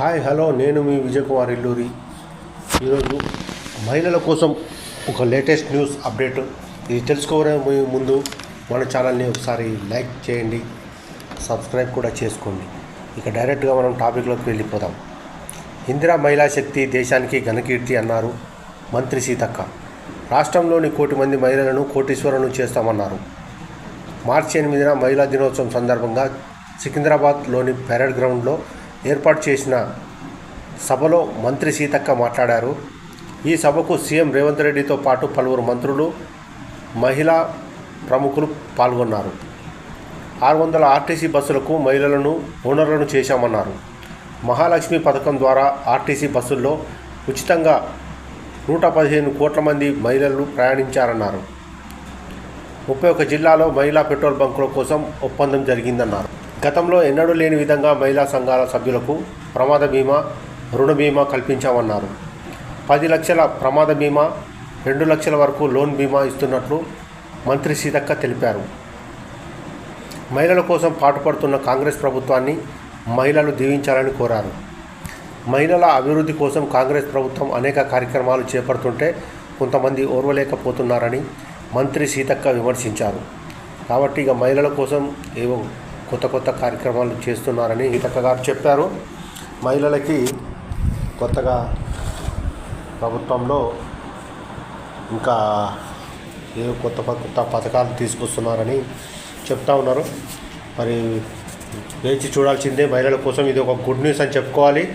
Hi hello నేను మీ విజయ్ కుమార్ ఇల్లూరి. ఈరోజు మహిళల కోసం ఒక లేటెస్ట్ న్యూస్ అప్డేట్. ఇది తెలుసుకోవడం ముందు మన ఛానల్ని ఒకసారి లైక్ చేయండి సబ్స్క్రైబ్ కూడా చేసుకోండి. ఇక డైరెక్ట్గా మనం టాపిక్లోకి వెళ్ళిపోదాం. ఇందిరా మహిళా శక్తి దేశానికి ఘనకీర్తి అన్నారు మంత్రి సీతక్క. రాష్ట్రంలోని కోటి మంది మహిళలను కోటీశ్వరులను చేస్తామన్నారు. మార్చి ఎనిమిదిన మహిళా దినోత్సవం సందర్భంగా సికింద్రాబాద్లోని పెరేడ్ గ్రౌండ్లో ఏర్పాటు చేసిన సభలో మంత్రి సీతక్క మాట్లాడారు. ఈ సభకు సీఎం రేవంత్ రెడ్డితో పాటు పలువురు మంత్రులు మహిళా ప్రముఖులు పాల్గొన్నారు. ఆరు వందల ఆర్టీసీ బస్సులకు మహిళలను ఓనర్లను చేశామన్నారు. మహాలక్ష్మి పథకం ద్వారా ఆర్టీసీ బస్సుల్లో ఉచితంగా నూట పదిహేను కోట్ల మంది మహిళలు ప్రయాణించారన్నారు. ముప్పై ఒక్క జిల్లాలో మహిళా పెట్రోల్ బంకుల కోసం ఒప్పందం జరిగిందన్నారు. గతంలో ఎన్నడూ లేని విధంగా మహిళా సంఘాల సభ్యులకు ప్రమాద బీమా రుణ బీమా కల్పించామన్నారు. పది లక్షల ప్రమాద బీమా రెండు లక్షల వరకు లోన్ బీమా ఇస్తున్నట్లు మంత్రి సీతక్క తెలిపారు. మహిళల కోసం పాటుపడుతున్న కాంగ్రెస్ ప్రభుత్వాన్ని మహిళలు దీవించాలని కోరారు. మహిళల అభివృద్ధి కోసం కాంగ్రెస్ ప్రభుత్వం అనేక కార్యక్రమాలు చేపడుతుంటే కొంతమంది ఓర్వలేకపోతున్నారని మంత్రి సీతక్క విమర్శించారు. కాబట్టి ఇక మహిళల కోసం ఏవో కొత్త కొత్త కార్యక్రమాలు చేస్తున్నారని సీతక్క గారు చెప్పారు. మహిళలకి కొత్తగా ప్రభుత్వంలో ఇంకా ఏ కొత్త కొత్త పథకాలు తీసుకొస్తున్నారని చెప్తా ఉన్నారు. మరి వేచి చూడాల్సిందే మహిళల కోసం ఇది ఒక గుడ్ న్యూస్ అని చెప్పుకోవాలి.